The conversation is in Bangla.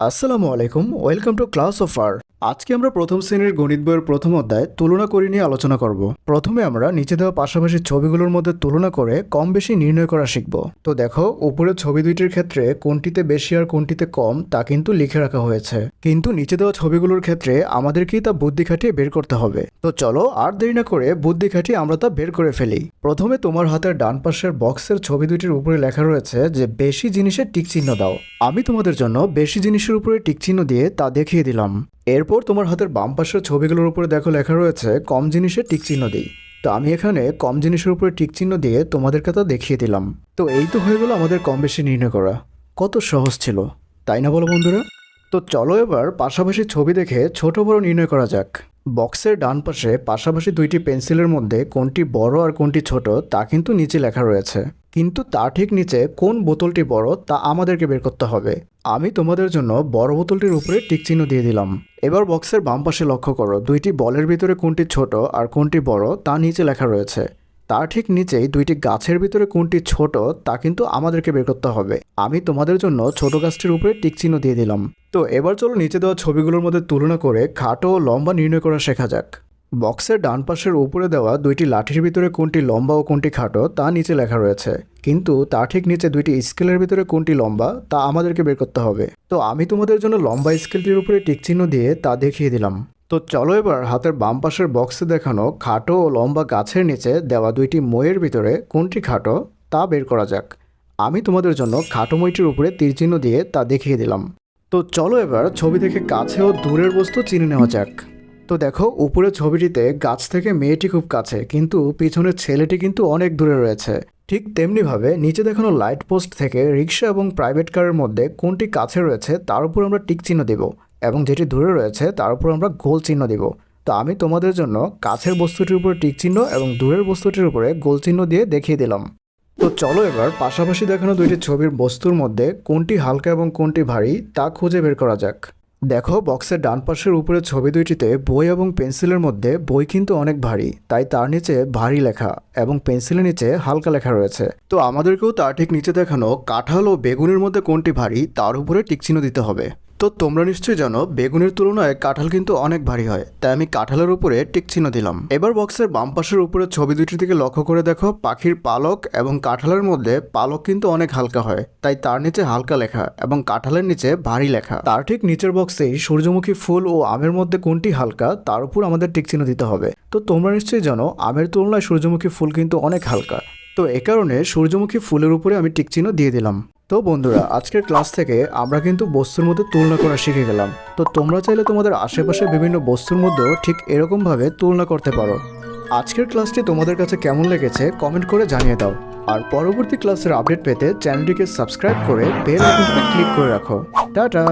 আসসালামু আলাইকুম ওয়েলকাম টু ক্লাস অফ আর আজকে আমরা প্রথম শ্রেণির গণিত বইয়ের প্রথম অধ্যায় তুলনা করে নিয়ে আলোচনা করব। প্রথমে আমরা নিচে দেওয়া পাশাপাশি ছবিগুলোর মধ্যে তুলনা করে কম বেশি নির্ণয় করা শিখব। তো দেখো, উপরের ছবি দুইটির ক্ষেত্রে কোনটিতে বেশি আর কোনটিতে কম তা কিন্তু লিখে রাখা হয়েছে। কিন্তু নিচে দেওয়া ছবিগুলোর ক্ষেত্রে আমাদেরকেই তা বুদ্ধি খাটিয়ে বের করতে হবে। তো চলো, আর দেরি না করে বুদ্ধি খাটিয়ে আমরা তা বের করে ফেলি। প্রথমে তোমার হাতের ডান পাশের বক্সের ছবি দুইটির উপরে লেখা রয়েছে যে, বেশি জিনিসের টিক চিহ্ন দাও। আমি তোমাদের জন্য বেশি জিনিসের উপরে টিক চিহ্ন দিয়ে তা দেখিয়ে দিলাম। এরপর তোমার হাতের বাম পাশের ছবিগুলোর উপরে দেখো লেখা রয়েছে, কম জিনিসের টিক চিহ্ন দিই। তো আমি এখানে কম জিনিসের উপরে টিক চিহ্ন দিয়ে তোমাদেরকে তা দেখিয়ে দিলাম। তো এই তো হয়ে গেলো আমাদের কম বেশি নির্ণয় করা। কত সহজ ছিল, তাই না বলো বন্ধুরা? তো চলো এবার পাশাপাশি ছবি দেখে ছোট বড় নির্ণয় করা যাক। বক্সের ডান পাশে পাশাপাশি দুইটি পেন্সিলের মধ্যে কোনটি বড় আর কোনটি ছোট তা কিন্তু নিচে লেখা রয়েছে। কিন্তু তার ঠিক নিচে কোন বোতলটি বড় তা আমাদেরকে বের করতে হবে। আমি তোমাদের জন্য বড় বোতলটির উপরে টিক চিহ্ন দিয়ে দিলাম। এবার বক্সের বাম পাশে লক্ষ্য করো, দুইটি বলের ভিতরে কোনটি ছোট আর কোনটি বড় তা নিচে লেখা রয়েছে। তার ঠিক নিচেই দুইটি গাছের ভিতরে কোনটি ছোট তা কিন্তু আমাদেরকে বের করতে হবে। আমি তোমাদের জন্য ছোট গাছটির উপরে টিক চিহ্ন দিয়ে দিলাম। তো এবার চলো নিচে দেওয়া ছবিগুলোর মধ্যে তুলনা করে খাটো ও লম্বা নির্ণয় করা শেখা যাক। বক্সের ডান পাশের উপরে দেওয়া দুইটি লাঠির ভিতরে কোনটি লম্বা ও কোনটি খাটো, তা নিচে লেখা রয়েছে। কিন্তু তার ঠিক নিচে দুইটি স্কেলের ভিতরে কোনটি লম্বা, তা আমাদেরকে বের করতে হবে। তো আমি তোমাদের জন্য লম্বা স্কেলটির উপরে টিকচিহ্ন দিয়ে তা দেখিয়ে দিলাম। তো চলো এবার হাতের বাম পাশের বক্সে দেখানো খাটো ও লম্বা গাছের নিচে দেওয়া দুইটি মইয়ের ভিতরে কোনটি খাটো, তা বের করা যাক। আমি তোমাদের জন্য খাটো মইটির উপরে তীর চিহ্ন দিয়ে তা দেখিয়ে দিলাম। তো চলো এবার ছবি দেখে কাছে ও দূরের বস্তু চিনে নেওয়া যাক। তো দেখো, উপরের ছবিটিতে গাছ থেকে মেয়েটি খুব কাছে, কিন্তু পিছনের ছেলেটি কিন্তু অনেক দূরে রয়েছে। ঠিক তেমনিভাবে নিচে দেখানো লাইট পোস্ট থেকে রিক্সা এবং প্রাইভেট কারের মধ্যে কোনটি কাছে রয়েছে তার উপর আমরা টিক চিহ্ন দেব এবং যেটি দূরে রয়েছে তার উপর আমরা গোল চিহ্ন দেব। তো আমি তোমাদের জন্য কাছের বস্তুটির উপরে টিক চিহ্ন এবং দূরের বস্তুটির উপরে গোল চিহ্ন দিয়ে দেখিয়ে দিলাম। তো চলো এবার পাশাপাশি দেখানো দুইটি ছবির বস্তুর মধ্যে কোনটি হালকা এবং কোনটি ভারী, তা খুঁজে বের করা যাক। দেখো, বক্সের ডান পাশের উপরের ছবি দুইটিতে বই এবং পেন্সিলের মধ্যে বই কিন্তু অনেক ভারী, তাই তার নিচে ভারী লেখা এবং পেন্সিলের নিচে হালকা লেখা রয়েছে। তো আমাদেরকেও তার ঠিক নিচে দেখানো কাঁঠাল ও বেগুনের মধ্যে কোনটি ভারী, তার উপরে টিকচিহ্ন দিতে হবে। তো তোমরা নিশ্চয়ই জানো, বেগুনের তুলনায় কাঁঠাল কিন্তু অনেক ভারী হয়, তাই আমি কাঁঠালের উপরে টিক চিহ্ন দিলাম। এবার বক্সের বাম পাশের উপরে ছবি দুটির দিকে লক্ষ্য করে দেখো, পাখির পালক এবং কাঁঠালের মধ্যে পালক কিন্তু অনেক হালকা হয়, তাই তার নিচে হালকা লেখা এবং কাঁঠালের নিচে ভারী লেখা। তার ঠিক নিচের বক্সেই সূর্যমুখী ফুল ও আমের মধ্যে কোনটি হালকা, তার উপর আমাদের টিক চিহ্ন দিতে হবে। তো তোমরা নিশ্চয়ই জানো, আমের তুলনায় সূর্যমুখী ফুল কিন্তু অনেক হালকা। তো এ কারণে সূর্যমুখী ফুলের উপরে আমি টিক চিহ্ন দিয়ে দিলাম। তো বন্ধুরা, আজকের ক্লাস থেকে আমরা কিন্তু বস্তুর মধ্যে তুলনা করা শিখে গেলাম। তো তোমরা চাইলে তোমাদের আশেপাশে বিভিন্ন বস্তুর মধ্যেও ঠিক এরকমভাবে তুলনা করতে পারো। আজকের ক্লাসটি তোমাদের কাছে কেমন লেগেছে কমেন্ট করে জানিয়ে দাও। আর পরবর্তী ক্লাসের আপডেট পেতে চ্যানেলটিকে সাবস্ক্রাইব করে বেল আইকনটিতে ক্লিক করে রাখো। টাটা!